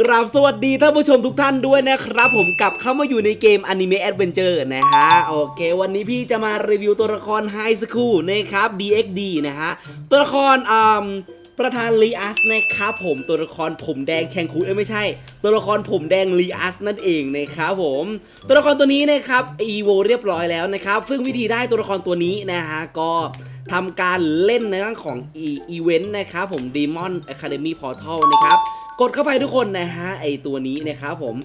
กราบสวัสดีท่านผู้ชมทุกท่านด้วยนะครับ ผมกลับเข้ามาอยู่ในเกม Anime Adventure นะฮะ โอเค วันนี้พี่จะมารีวิวตัวละคร High School นะครับ DXD นะฮะ ตัวละครอ่าประธานลีอัสนะครับผมตัวละครผมแดงแชงคูเอ้ไม่ใช่ ตัวละครผมแดงลีอัสนั่นเองนะครับผมตัวละครตัวนี้นะครับอีโวเรียบร้อยแล้วนะครับ ซึ่งวิธีได้ตัวละครตัวนี้นะฮะก็ทำการเล่นในเรื่องของอีเวนต์นะครับผม Demon Academy Portal นะครับ กดเข้าไปทุกคนนะฮะไอตัวนี้นะครับผม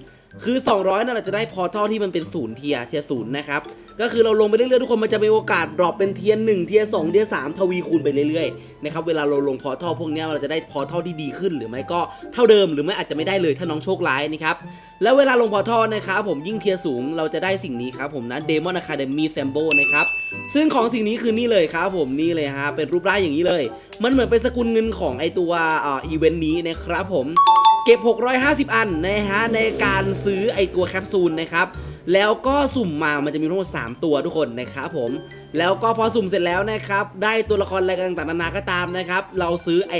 คือ 200นั่นเราจะได้พอร์ทัลที่มันเป็นศูนย์เทียเทียศูนย์นะครับ ก็คือเราลงไปเรื่อยๆทุกคนมันจะมีโอกาสดรอปเป็นเทียร์หนึ่งเทียร์สองเทียร์สามทวีคูณไปเรื่อยๆนะครับเวลาเราลงพอทัลพวกนี้เราจะได้พอทัลที่ดีขึ้นหรือไม่ก็เท่าเดิมหรือไม่อาจจะไม่ได้เลยถ้าน้องโชคร้ายนะครับแล้วเวลาลงพอทัลนะครับผมยิ่งเทียร์สูงเราจะได้สิ่งนี้ครับผมนะ Demon Academy Symbol นะครับซึ่งของสิ่งนี้คือนี่เลยครับผมนี่เลยฮะเป็นรูปร่างอย่างนี้เลย มันเหมือนเป็นสกุลเงินของไอตัวอ,อีเวนต์นี้นะครับผมเก็บ 650 อันนะฮะในการซื้อไอตัวแคปซูลนะครับ แล้วก็สุ่มมามันจะมีทั้งหมด3ตัวทุกคนนะครับผม แล้วก็พอสุ่มเสร็จแล้วนะครับ ได้ตัวละครอะไรต่างๆนานาก็ตามนะครับ เราซื้อไอ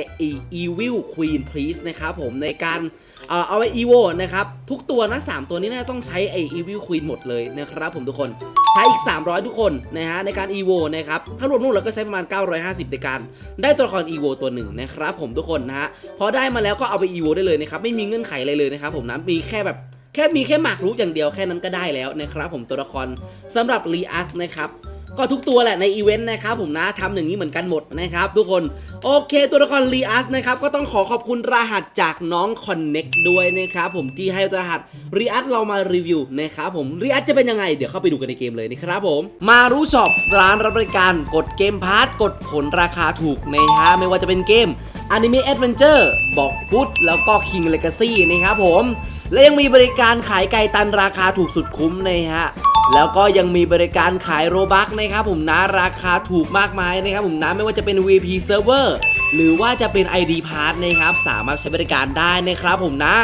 อีวิลควีนพลีสนะครับผมในการเออเอาไว้อีโวนะครับ ทุกตัวนะ3ตัวนี้น่าต้องใช้ไออีวิลควีนหมดเลยนะครับผมทุกคนใช้อีก 300 ทุกคนนะฮะในการอีโวนะครับถ้ารวมนู่นเราก็ใช้ประมาณ 950 ในการได้ตัวละครอีโวตัวหนึ่งนะครับผมทุกคนนะฮะพอได้มาแล้วก็เอาไปอีโวได้เลยนะครับไม่มีเงื่อนไขอะไรเลยนะครับผมนะมีแค่แบบ ค่มีแค่หมากรุกอย่างเดียวแค่นั้นก็ได้แล้วนะครับผมตัวละครสำหรับรีอัสนะครับก็ทุกตัวแหละในอีเวนต์นะครับผมนะทำอย่างนี้เหมือนกันหมดนะครับ ทุกคนโอเค ตัวละครรีอัสนะครับก็ต้องขอขอบคุณรหัสจากน้องคอนเน็กด้วยนะครับผมที่ให้รหัสรีอัสเรามารีวิวนะครับผมรีอัสจะเป็นยังไงเดี๋ยวเข้าไปดูกันในเกมเลยนะครับผม มารู้ช็อปร้านรับบริการกดเกมพาร์ทกดผลราคาถูกนะฮะไม่ว่าจะเป็นเกม Anime Adventure บอกฟุตแล้วก็ King Legacy นะครับผม และยังมีบริการขายไก่ตันราคาถูกสุดคุ้มนะฮะแล้วก็ยังมีบริการขายโรบักนะครับผมนะราคาถูกมากมายนะครับผมนะไม่ว่าจะเป็น VP Server หรือว่าจะเป็น ID Pass นะครับสามารถใช้บริการได้นะครับผมนะ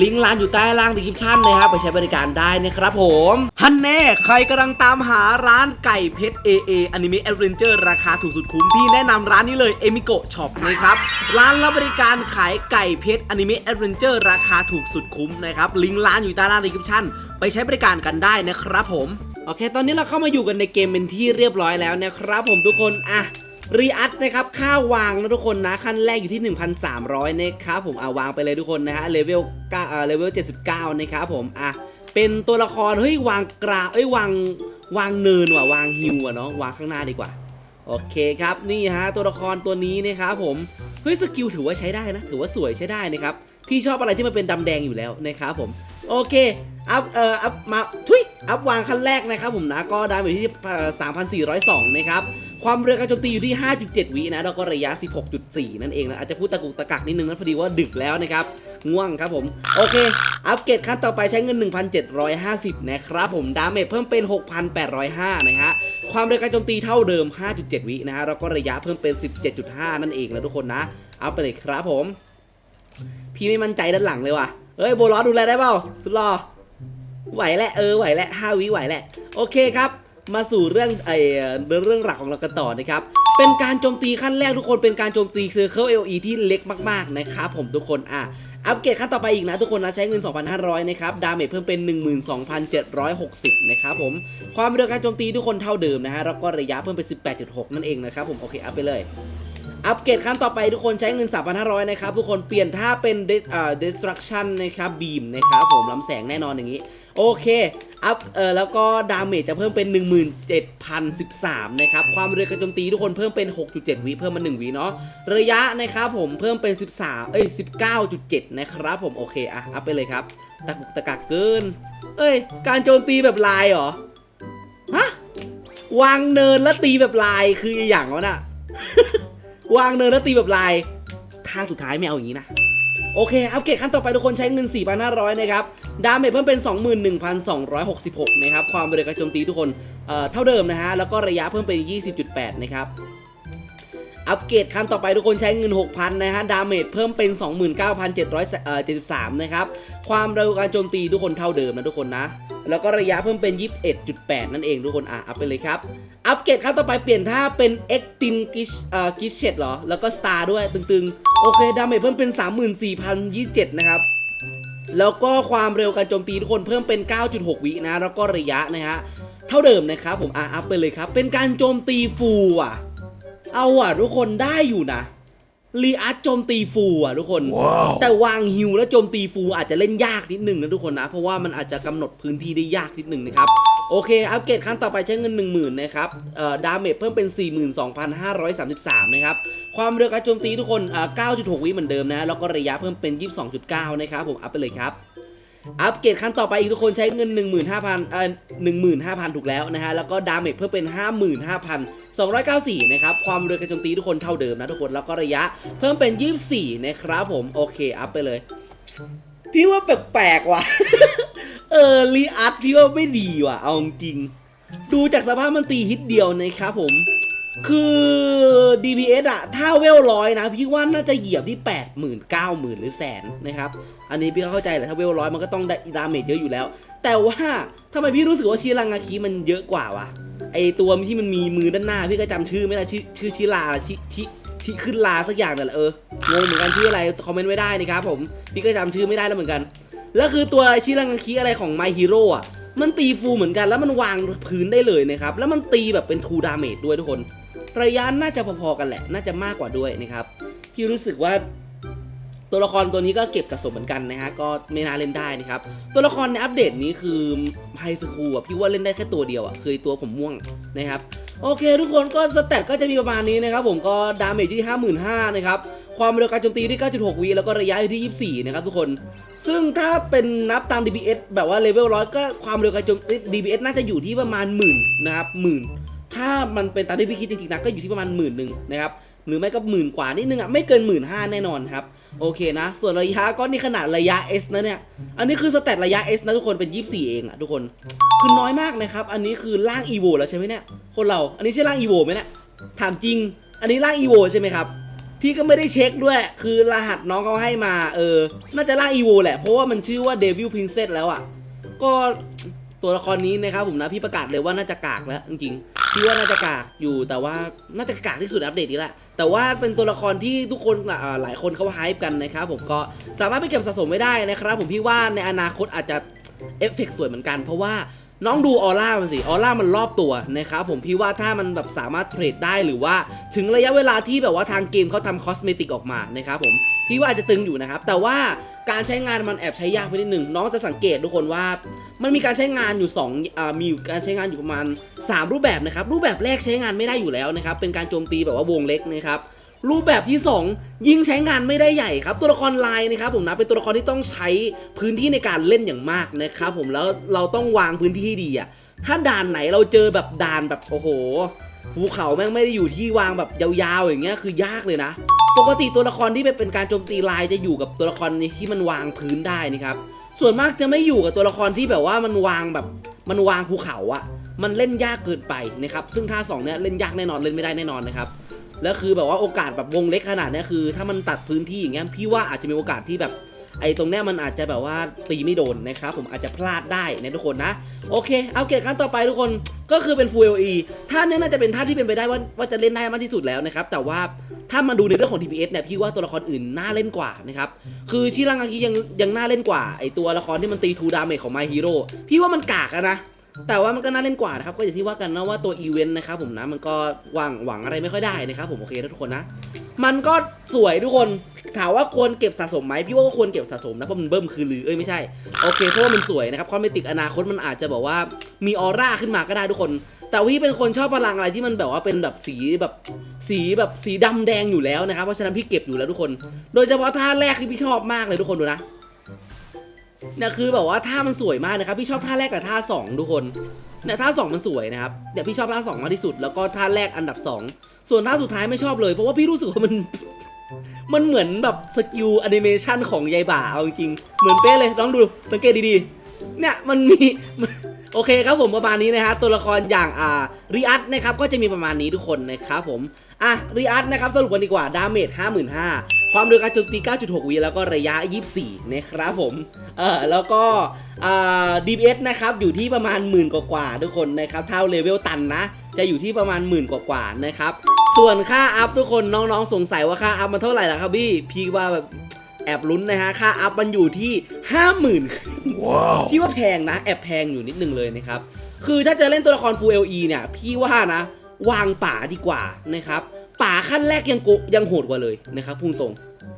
ลิงก์ร้านอยู่ใต้ล่างดีคริปชั่นนะครับไปใช้บริการได้นะครับผมฮันแน่ใครกำลังตามหาร้านไก่เพชร AA Anime Adventure ราคาถูกสุดคุ้มพี่แนะนำร้านนี้เลย Emiko Shop นะครับร้านรับบริการขายไก่เพชร Anime Adventure ราคาถูกสุดคุ้มนะครับลิงก์ร้านอยู่ใต้ล่างดีคริปชั่นไปใช้บริการกันได้นะครับผมโอเค ตอนนี้เราเข้ามาอยู่กันในเกมเป็นที่เรียบร้อยแล้วนะครับผมทุกคนอะ รีอัตนะครับค่าวางนะทุกคนนะขั้นแรกอยู่ที่ 1,300นะครับผมเอาวางไปเลยทุกคนนะฮะเลเวล9เอ่อเลเวล79นะครับผมอะเป็นตัวละครเฮ้ยวางกราเอ้ยวางวางเนินว่ะวางฮิวอะเนาะวางข้างหน้าดีกว่าโอเคครับนี่ฮะตัวละครตัวนี้นะครับผมเฮ้ยสกิลถือว่าใช้ได้นะ ถือว่าสวยใช้ได้นะครับพี่ชอบอะไรที่มันเป็นดำแดงอยู่แล้วนะครับผมโอเคอัพเอ่ออัพมาทุยอัพวางขั้นแรกนะครับผมนะก็ได้อยู่ที่เอ่อ3,402 นะครับ ความเร็วการโจมตีอยู่ที่ 5.7 วินะ แล้วก็ระยะ 16.4 นั่นเองนะ อาจจะพูดตะกุกตะกักนิดนึงนะพอดีว่าดึกแล้วนะครับ ง่วงครับผม โอเค อัปเกรดขั้นต่อไปใช้เงิน 1,750 นะครับผม ดาเมจเพิ่มเป็น 6,805 นะฮะ ความเร็วการโจมตีเท่าเดิม 5.7 วินะฮะ แล้วก็ระยะเพิ่มเป็น 17.5 นั่นเองนะทุกคนนะ เอาไปเลยครับผม พี่ไม่มั่นใจด้านหลังเลยว่ะเฮ้ยโบลอสดูแลได้เปล่าสุดรอไหวแหละ เออ ไหวแหละ 5 วิไหวแหละ โอเคครับ มาสู่เรื่องไอเอ่อเรื่องหลักของเรากันต่อนะครับ เป็นการโจมตีขั้นแรกทุกคนเป็นการโจมตีเซอร์เคิลเอลีที่เล็กมากๆนะครับผมทุกคนอะอัปเกรดขั้นต่อไปอีกนะทุกคนนะใช้เงิน 2,500 นะครับ ดาเมจเพิ่มเป็น 12,760 นะครับผม ความเร็วการโจมตีทุกคนเท่าเดิมนะฮะแล้วก็ระยะเพิ่มเป็น 18.6 นั่นเองนะครับผม โอเค อัพไปเลย อัปเกรดขั้นต่อไปทุกคนใช้เงิน 3,500 นะครับ ทุกคนเปลี่ยนท่าเป็น de- อ่า destruction นะครับ beam นะครับผมลำแสงแน่นอนอย่างนี้ โอเคอัพเอ่อแล้วก็ดาเมจจะเพิ่มเป็น 17,013 นะครับ ความเร็วการโจมตีทุกคนเพิ่มเป็น 6.7 วิเพิ่มมา 1 วิเนาะระยะนะครับผมเพิ่มเป็น 13 เอ้ย 19.7 นะครับผมโอเคอะอัพไปเลยครับตะกุกตะกักเกิน เอ้ย การโจมตีแบบลายเหรอ ฮะ วางเนินแล้วตีแบบลายคืออย่างวะน่ะ วางเนินแล้วตีแบบลายทางสุดท้ายไม่เอาอย่างนี้นะโอเค อัปเกรดขั้นต่อไปทุกคนใช้เงิน 4,500 นะครับ ดาเมจเพิ่มเป็น 21,266 นะครับ ความเร็วการโจมตีทุกคนเอ่อเท่าเดิมนะฮะ แล้วก็ระยะเพิ่มเป็น 20.8 นะครับ อัปเกรดขั้นต่อไปทุกคนใช้เงิน 6,000 นะฮะ ดาเมจเพิ่มเป็น 29,773 นะครับ ความเร็วการโจมตีทุกคนเท่าเดิมนะทุกคนนะ แล้วก็ระยะเพิ่มเป็น 21.8 นั่นเองทุกคน อะ อัพไปเลยครับ อัปเกรดขั้นต่อไปเปลี่ยนท่าเป็น e x t i n g u i s h เอ่อ g i s h e t เหรอ แล้วก็ Star ด้วยตึงๆ โอเค ดาเมจเพิ่มเป็น 34,027 นะครับแล้วก็ความเร็วการโจมตีทุกคนเพิ่มเป็น 9.6 วินะ แล้วก็ระยะนะฮะ เท่าเดิมนะครับผมอะอัพไปเลยครับ เป็นการโจมตีฟูอะ เอาอะทุกคนได้อยู่นะรีอาร์ตโจมตีฟูลอะทุกคนแต่วางฮิวแล้วโจมตีฟูลอาจจะเล่นยากนิดหนึงนะทุกคนนะ เพราะว่ามันอาจจะกำหนดพื้นที่ได้ยากนิดหนึงนะครับ โอเค อัปเกรดขั้นต่อไปใช้เงิน 10,000 นะครับเอ่อดาเมจเพิ่มเป็น 42,533 นะครับ ความเร็วการโจมตีทุกคนอ่า9.6 วิเหมือนเดิมนะ แล้วก็ระยะเพิ่มเป็น 22.9 นะครับ ผมอัพไปเลยครับ อัปเกรดขั้นต่อไปอีกทุกคนใช้เงิน 15,000เอ่อ15,000 ถูกแล้วนะฮะ แล้วก็ดาเมจเพิ่มเป็น 55,294 นะครับ ความเร็วการโจมตีทุกคนเท่าเดิมนะทุกคน แล้วก็ระยะเพิ่มเป็น 24 นะครับผม โอเค อัพไปเลย พี่ว่าแปลกๆว่ะ เออรีอาร์ตพี่ว่าไม่ดีว่ะ เอาจริง ดูจากสภาพมันตีฮิตเดียวนะครับผม คือ DPS อะถ้าเวลร้อยนะ พี่ว่าน่าจะเหยียบที่ 8 0 0 0 0 9 0 0 0หรือแสนนะครับ อันนี้พี่ก็เข้าใจแหละถ้าเวลร้อยมันก็ต้องได้ดาเมจเยอะอยู่แล้ว แต่ว่าทำไมพี่รู้สึกว่าชิรังอาคิมันเยอะกว่าวะไอตัวที่มันมีมือด้านหน้า พี่ก็จำชื่อไม่ได้ชื่อชื่อชิลาชิชิชิขึ้นลาสักอย่างนั่นแหละเอองงเหมือนกันชื่ออะไรคอมเมนต์ไว้ได้นะครับผมพี่ก็จำชื่อไม่ได้แล้วเหมือนกันแล้วคือตัวชิรังอาคิอะไรของ My Hero อะมันตีฟูลเหมือนกันแล้วมันวางพื้นได้เลยนะครับแล้วมันตีแบบเป็น True Damage ด้วยทุกคน ระยะน่าจะพอๆกันแหละ น่าจะมากกว่าด้วยนะครับ พี่รู้สึกว่าตัวละครตัวนี้ก็เก็บสะสมเหมือนกันนะฮะ ก็ไม่น่าเล่นได้นะครับ ตัวละครในอัปเดตนี้คือไฮสคูลอะพี่ว่าเล่นได้แค่ตัวเดียวอะคือตัวผมม่วงนะครับ โอเค ทุกคนก็สเตตก็จะมีประมาณนี้นะครับ ผมก็ดาเมจที่ 55,000นะครับ ความเร็วการโจมตีที่ 9.6วิแล้วก็ระยะอยู่ที่ 24 นะครับทุกคน ซึ่งถ้าเป็นนับตาม DPS แบบว่าเลเวลร้อยก็ความเร็วการโจมตี DPS น่าจะอยู่ที่ประมาณหมื่นนะครับหมื่น ถ้ามันเป็นตามที่พี่คิดจริงๆนะก็อยู่ที่ประมาณหมื่นหนึ่งนะครับหรือไม่ก็หมื่นกว่านิดนึงอะไม่เกินหมื่นห้าแน่นอนครับโอเคนะ ส่วนระยะก็นี่ขนาดระยะ S นะเนี่ย อันนี้คือสเตตระยะ S นะทุกคนเป็น 24 เองอะทุกคนคือน้อยมากนะครับ อันนี้คือร่าง EVO แล้วใช่ไหมเนี่ยคนเราอันนี้ใช่ร่าง EVO ไหมเนี่ยถามจริง อันนี้ร่าง EVO ใช่ไหมครับพี่ก็ไม่ได้เช็คด้วย คือรหัสน้องเขาให้มา เออ น่าจะร่าง EVO แหละ เพราะว่ามันชื่อว่า Devil Princess แล้วอะ ก็ตัวละครนี้นะครับผมนะ พี่ประกาศเลยว่าน่าจะกากแล้วจริง พี่ว่าน่าจะกากอยู่แต่ว่าน่าจะกากที่สุดอัปเดตนี้แหละ แต่ว่าเป็นตัวละครที่ทุกคนหลายคนเขาไฮป์กันนะครับผมก็สามารถไปเก็บสะสมไม่ได้นะครับผมพี่ว่าในอนาคตอาจจะเอฟเฟกต์สวยเหมือนกัน เพราะว่าน้องดูออร่ามันสิ ออร่ามันรอบตัวนะครับผมพี่ว่าถ้ามันแบบสามารถเทรดได้หรือว่า ถึงระยะเวลาที่แบบว่าทางเกมเขาทำคอสเมติกออกมานะครับผม พี่ว่าอาจจะตึงอยู่นะครับ แต่ว่าการใช้งานมันแอบใช้ยากไปนิดหนึ่งน้องจะสังเกตทุกคนว่า มันมีการใช้งานอยู่2อ่ามีอยู่การใช้งานอยู่ประมาณ 3 รูปแบบนะครับ รูปแบบแรกใช้งานไม่ได้อยู่แล้วนะครับ เป็นการโจมตีแบบว่าวงเล็กนะครับรูปแบบที่ 2 ยิ่งใช้งานไม่ได้ใหญ่ครับ ตัวละครลายนะครับผมนะเป็นตัวละครที่ต้องใช้พื้นที่ในการเล่นอย่างมากนะครับผมแล้วเราต้องวางพื้นที่ดีอะถ้าด่านไหนเราเจอแบบด่านแบบโอ้โหภูเขาแม่งไม่ได้อยู่ที่วางแบบยาวๆอย่างเงี้ยคือยากเลยนะ ปกติตัวละครที่เป็นการโจมตีลายจะอยู่กับตัวละครที่มันวางพื้นได้นะครับ ส่วนมากจะไม่อยู่กับตัวละครที่แบบว่ามันวางแบบมันวางภูเขาอะมันเล่นยากเกินไปนะครับ ซึ่งท่าสองเนี้ยเล่นยากแน่นอนเล่นไม่ได้แน่นอนนะครับ แล้วคือแบบว่าโอกาสแบบวงเล็กขนาดนี้คือ ถ้ามันตัดพื้นที่อย่างเงี้ยพี่ว่าอาจจะมีโอกาสที่แบบ ไอ้ตรงเนี้ยมันอาจจะแบบว่าตีไม่โดนนะครับผมอาจจะพลาดได้นะทุกคนนะ โอเค เอาเกรดขั้นต่อไปทุกคนก็คือเป็น Full LE ท่าเนี้ยน่าจะเป็นท่าที่เป็นไปได้ว่าว่าจะเล่นได้มากที่สุดแล้วนะครับแต่ว่าถ้ามาดูในเรื่องของ DPS เนี่ยพี่ว่าตัวละครอื่นน่าเล่นกว่านะครับคือชิรังอากิยังยังน่าเล่นกว่าไอตัวละครที่มันตีทูดาเมจของ My Hero พี่ว่ามันกากอะนะแต่ว่ามันก็น่าเล่นกว่านะครับก็อย่างที่ว่ากันนะว่าตัวอีเวนต์นะครับผมนะมันก็หวังหวังอะไรไม่ค่อยได้นะครับผมโอเคทุกคนนะ มันก็สวยทุกคน ถามว่าควรเก็บสะสมไหมพี่ว่าก็ควรเก็บสะสมนะเพราะมันเบิ่มคือลือเอ้ยไม่ใช่โอเคเพราะว่ามันสวยนะครับคอมเมติกอนาคตมันอาจจะแบบว่ามีออร่าขึ้นมาก็ได้ทุกคน แต่วี่เป็นคนชอบพลังอะไรที่มันแบบว่าเป็นแบบสีแบบสีแบบสีดำแดงอยู่แล้วนะครับเพราะฉะนั้นพี่เก็บอยู่แล้วทุกคน โดยเฉพาะท่าแรกที่พี่ชอบมากเลยทุกคนดูนะเนี่ยคือแบบว่าท่ามันสวยมากนะครับพี่ชอบท่าแรกกับท่าสองทุกคนเนี่ยท่าสองมันสวยนะครับเดี๋ยวพี่ชอบท่าสองมากที่สุด แล้วก็ท่าแรกอันดับสองส่วนท่าสุดท้ายไม่ชอบเลยเพราะว่าพี่รู้สึกว่ามัน มันเหมือนแบบสกิลแอนิเมชันของยายบ่าเอาจริงเหมือนเป๊ะเลยลองดูสังเกตดีๆ เนี่ยมันมี โอเคครับผมประมาณนี้นะฮะตัวละครอย่างอ่ารีอัตนะครับก็จะมีประมาณนี้ทุกคนนะครับผมอะรีอัตนะครับสรุปกันดีกว่าดาเมจ55,000 ความเร็วการโจมตี 9.6 วิแล้วก็ระยะ 24 นะครับผมเออแล้วก็อ่า DPS นะครับอยู่ที่ประมาณหมื่นกว่าๆทุกคนนะครับเท่าเลเวลตันนะ จะอยู่ที่ประมาณหมื่นกว่าๆนะครับส่วนค่าอัพทุกคนน้องๆสงสัยว่าค่าอัพมันเท่าไหร่ล่ะครับพี่พี่ว่าแบบ แอบลุ้นนะฮะ ค่าอัพมันอยู่ที่ 50,000ว้าวพี่ว่าแพงนะ แอบแพงอยู่นิดนึงเลยนะครับ คือถ้าจะเล่นตัวละคร Full LE เนี่ย พี่ว่านะ วางป่าดีกว่านะครับป่าขั้นแรกยังโกยังโหดกว่าเลยนะครับพุ่งตรง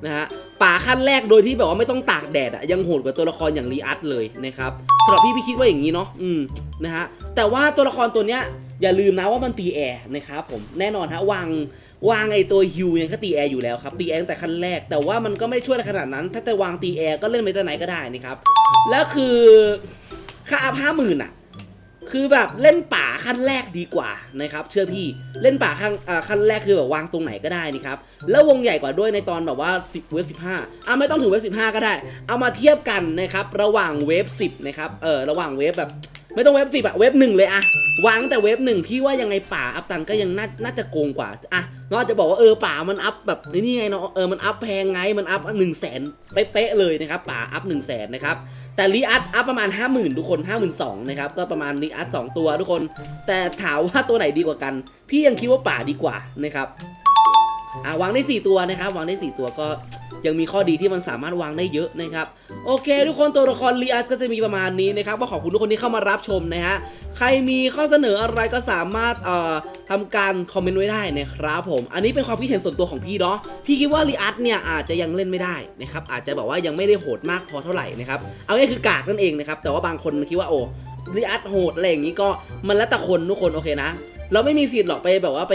นะฮะป่าขั้นแรกโดยที่แบบว่าไม่ต้องตากแดดอะยังโหดกว่าตัวละครอย่างรีอัตเลยนะครับสำหรับพี่พี่คิดว่าอย่างนี้เนาะอืมนะฮะแต่ว่าตัวละครตัวเนี้ย อย่าลืมนะว่ามันตีแอร์นะครับผมแน่นอนฮะวางวางไอตัวฮิวเนี่ยก็ตีแอร์อยู่แล้วครับตีแอร์ตั้งแต่ขั้นแรก แต่ว่ามันก็ไม่ช่วยอะไรขนาดนั้น ถ้าจะวางตีแอร์ก็เล่นไปตัวไหนก็ได้นะครับแล้วคือค่าอัพห้าหมื่นอะคือแบบเล่นป่าขั้นแรกดีกว่านะครับเชื่อพี่เล่นป่าขั้นอ่าขั้นแรกคือแบบวางตรงไหนก็ได้นี่ครับแล้ววงใหญ่กว่าด้วยในตอนแบบว่า10เวฟสิบห้าอะไม่ต้องถึงเวฟสิบห้าก็ได้ เอามาเทียบกันนะครับระหว่างเวฟสิบนะครับเออระหว่างเวฟแบบ ไม่ต้องเวฟสิบอะเวฟหนึ่งเลยอะวางตั้งแต่เวฟหนึ่งพี่ว่ายังไงป่าอัพตันก็ยังน่าน่าจะโกงกว่าอะเนาะจะบอกว่าเออป่ามันอัพแบบนี่ไงเนาะเออมันอัพแพงไงมันอัพหนึ่งแสนเป๊ะเลยนะครับป่าอัพหนึ่งแสนนะครับแต่รีอัพอัพประมาณ 50,000 ทุกคน 52,000นะครับก็ประมาณรีอัพ2ตัวทุกคน แต่ถามว่าตัวไหนดีกว่ากัน พี่ยังคิดว่าป่าดีกว่านะครับ อ่าวางได้ 4 ตัวนะครับ วางได้ 4 ตัวก็ยังมีข้อดีที่มันสามารถวางได้เยอะนะครับ โอเค ทุกคนตัวละครรีอัสก็จะมีประมาณนี้นะครับก็ขอบคุณทุกคนที่เข้ามารับชมนะฮะใครมีข้อเสนออะไรก็สามารถเอ่อทำการคอมเมนต์ไว้ได้นะครับผม อันนี้เป็นความคิดเห็นส่วนตัวของพี่เนาะพี่คิดว่ารีอัสเนี่ยอาจจะยังเล่นไม่ได้นะครับอาจจะแบบว่ายังไม่ได้โหดมากพอเท่าไหร่นะครับเอาง่ายคือกากนั่นเองนะครับแต่ว่าบางคนคิดว่าโอ้รีอัสโหดอะไรอย่างนี้ก็มันแล้วแต่คนทุกคนโอเคนะ เราไม่มีสิทธิ์หรอกไปแบบว่าไป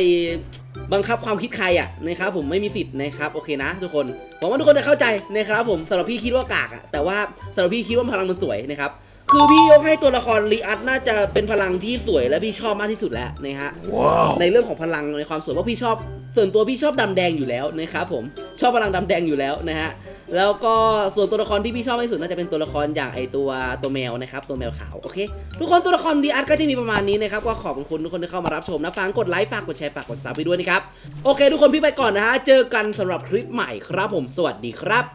บังคับความคิดใครอะนะครับผมไม่มีสิทธิ์นะครับโอเคนะ ทุกคนหวังว่าทุกคนจะเข้าใจนะครับผมสำหรับพี่คิดว่ากากอะแต่ว่าสำหรับพี่คิดว่าพลังมันสวยนะครับคือพี่ยกให้ตัวละครลีอัตน่าจะเป็นพลังที่สวยและพี่ชอบมากที่สุดแล้วนะฮะว้าวในเรื่องของพลังในความสวยเพราะพี่ชอบส่วนตัวพี่ชอบดำแดงอยู่แล้วนะครับผมชอบพลังดำแดงอยู่แล้วนะฮะ แล้วก็ส่วนตัวละครที่พี่ชอบที่สุดน่าจะเป็นตัวละครอย่างไอตัวตัวแมวนะครับตัวแมวขาวโอเคทุกคนตัวละครดีอาร์ตก็จะมีประมาณนี้นะครับก็ขอบคุณทุกคนที่เข้ามารับชมนะฟังกดไลค์ฝากกดแชร์ฝากกดซับไปด้วยนะครับโอเค ทุกคนพี่ไปก่อนนะฮะเจอกันสำหรับคลิปใหม่ครับผมสวัสดีครับ